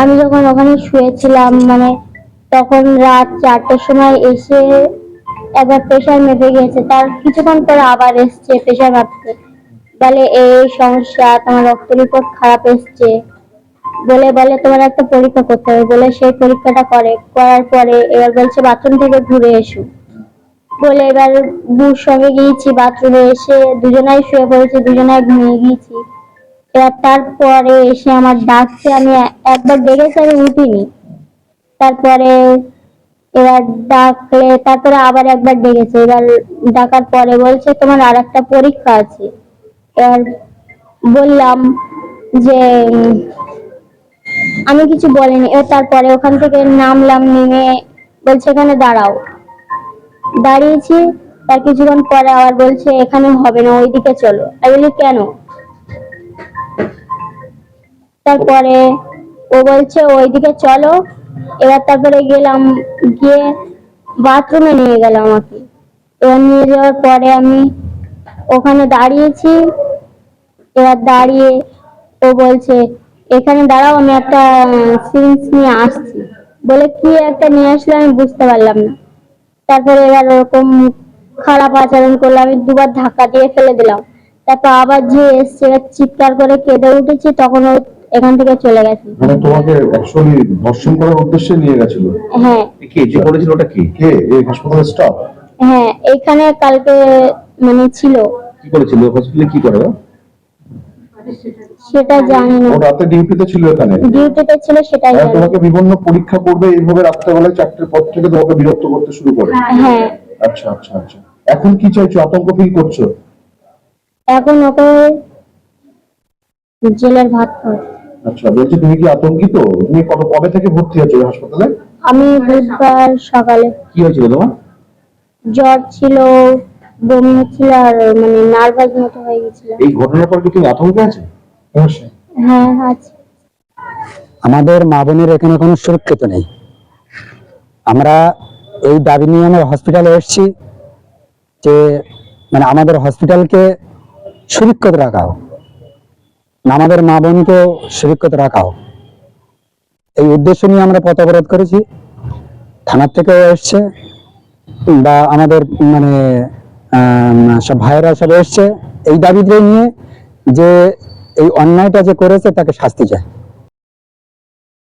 আমি যখন ওখানে শুয়েছিলাম মানে তখন রাত চারটের সময় এসে একবার প্রেশার মেপে গেছে তার কিছুক্ষণ পরে আবার এসছে প্রেশার মাপতে। বলে, এই সমস্যা, তোমার রক্ত রিপোর্ট খারাপ এসছে। বলে বলে, তোমার একটা পরীক্ষা করতে হবে। বলে, সেই পরীক্ষাটা করে, করার পরে এবার বলছে বাথরুম থেকে ঘুরে এসো। বলে, এবার বুর সঙ্গে গিয়েছি বাথরুমে এসে দুজনাই শুয়ে পড়েছি, দুজনাই ঘুমিয়ে গিয়েছি। তারপরে এসে আমার ডাকছে আমি একবার ডেকেছি আমি উঠিনি। তারপরে এবার ডাকলে, তারপরে আবার একবার ডেকেছে এবার ডাকার পরে বলছে, তোমার আর একটা পরীক্ষা আছে। এবার বললাম যে আমি কিছু বলিনি। এবার তারপরে ওখান থেকে নামলাম, নেমে বলছে, এখানে দাঁড়াও। দাঁড়িয়েছি, তার কিছুক্ষণ পরে আবার বলছে এখানে হবে না, ওইদিকে চলো। আমি বলি, কেন? তারপরে ও বলছে, ওইদিকে চলো। এবার তারপরে গেলাম, গিয়ে বাথরুমে নিয়ে গেল আমাকে। এবার নিয়ে যাওয়ার পরে আমি ওখানে দাঁড়িয়েছি। এবার দাঁড়িয়ে ও বলছে, এখানে দাঁড়াও, আমি একটা সিরিঞ্জ নিয়ে আসছি। বলে, কি একটা নিয়ে আসলে আমি বুঝতে পারলাম না। তারপরে এবার ওরকম খারাপ আচরণ করল, আমি দুবার ধাক্কা দিয়ে ফেলে দিলাম। তারপর আবার যে এসছে চিৎকার করে কেঁদে উঠেছি, তখন ও এখান থেকে চলে গেছে। মানে তোমাকে অ্যাকচুয়ালি ধর্ষণ করার উদ্দেশ্যে নিয়ে গেছিল? হ্যাঁ। কে? যে করেছিল ওটা কি? কে? এই হাসপাতালের স্টাফ হ্যাঁ এখানে কালকে মানে ছিল। কি করেছিল? হসপিটালে কি করে সেটা জানি না। ও রাতে ডিউটিতে ছিল এখানে? ডিউটিতে ছিল সেটাই আর জানি। তোমাকে বিভিন্ন পরীক্ষা করবে এইভাবে রাত্রেবেলায় চারটের পর থেকে তোমাকে বিরক্ত করতে শুরু করে। হ্যাঁ আচ্ছা আচ্ছা আচ্ছা। এখন কি চাইছো? আতঙ্ক ফিল করছ? এখন ওকে জেলের ভাত খাওয়া আচ্ছা বলছি তুমি কি আতঙ্কিত? তুমি কত কবে থেকে ভর্তি আছো হাসপাতালে? আমি বুধবার সকালে। কি হয়েছিল তোমার? জ্বর ছিল বমি হচ্ছিল আর মানে নার্ভাস মতো হয়ে গেছিল। এই ঘটনার পর কি তুমি আতঙ্কে আছে? অবশ্যই। হ্যাঁ আছে। আমাদের মা বোনের এখানে কোনো সুরক্ষিত নেই। আমরা এই দাবি নিয়ে আমরা হসপিটালে এসেছি যে মানে আমাদের হসপিটালকে সুরক্ষিত রাখা হোক। আমাদের মা বোনকেও সুরক্ষিত রাখা হোক। এই উদ্দেশ্য নিয়ে আমরা পথ অবরোধ করেছি। থানার থেকেও এসছে বা আমাদের মানে সব ভাইয়েরা সব এসছে। এই দাবিতে নিয়ে যে এই অন্যায়টা যে করেছে তাকে শাস্তি চায়